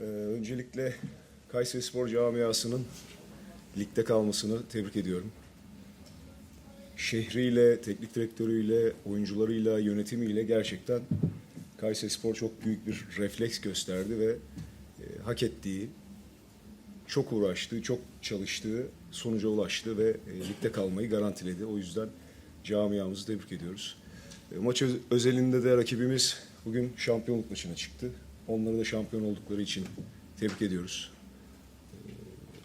Ee, öncelikle Kayseri Spor camiasının ligde kalmasını tebrik ediyorum. Şehriyle, teknik direktörüyle, oyuncularıyla, yönetimiyle gerçekten Kayseri Spor çok büyük bir refleks gösterdi ve e, hak ettiği, çok uğraştığı, çok çalıştığı sonuca ulaştı ve e, ligde kalmayı garantiledi. O yüzden camiamızı tebrik ediyoruz. E, maç öz- özelinde de rakibimiz bugün şampiyonluk maçına çıktı. Onları da şampiyon oldukları için tebrik ediyoruz. E,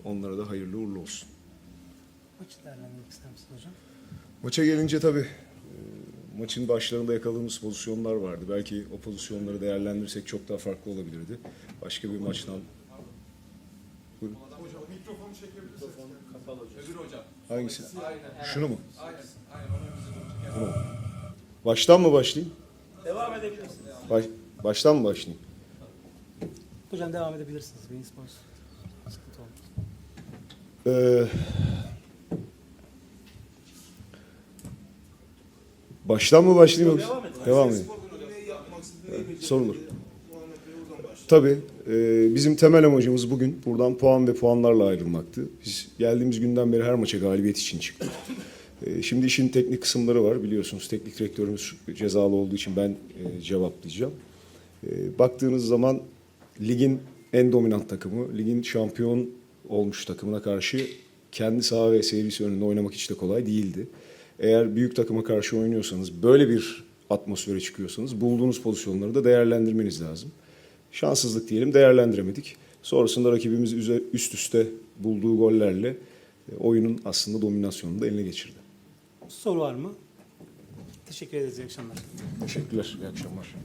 Onlara da hayırlı uğurlu olsun. Maçı değerlendirmek ister misiniz hocam? Maça gelince tabii e, maçın başlarında yakaladığımız pozisyonlar vardı. Belki o pozisyonları değerlendirirsek çok daha farklı olabilirdi. Başka bir maçtan. Buyurun. Hocam mikrofonu çekebilirsiniz. Kapalı hocam. Öbür hocam. Hangisi? Aynen. Şunu mu? Aynen. Aynen. Baştan mı başlayayım? Devam edebilirsiniz. Baş, baştan mı başlayayım? Hocam devam edebilirsiniz. Beyin spor sıkıntı olmaz. Ee, baştan mı başlayayım? yoksa- Devam edin. Evet, sorulur. Tabii e, bizim temel amacımız bugün buradan puan ve puanlarla ayrılmaktı. Biz geldiğimiz günden beri her maça galibiyet için çıktık. E, şimdi işin teknik kısımları var biliyorsunuz. Teknik direktörümüz cezalı olduğu için ben e, cevaplayacağım. E, baktığınız zaman ligin en dominant takımı, ligin şampiyon olmuş takımına karşı kendi saha ve seyircisi önünde oynamak hiç de kolay değildi. Eğer büyük takıma karşı oynuyorsanız, böyle bir atmosfere çıkıyorsanız bulduğunuz pozisyonları da değerlendirmeniz lazım. Şanssızlık diyelim değerlendiremedik. Sonrasında rakibimiz üst üste bulduğu gollerle e, oyunun aslında dominasyonunu da eline geçirdi. Soru var mı? Teşekkür ederiz. İyi akşamlar. Teşekkürler, iyi akşamlar.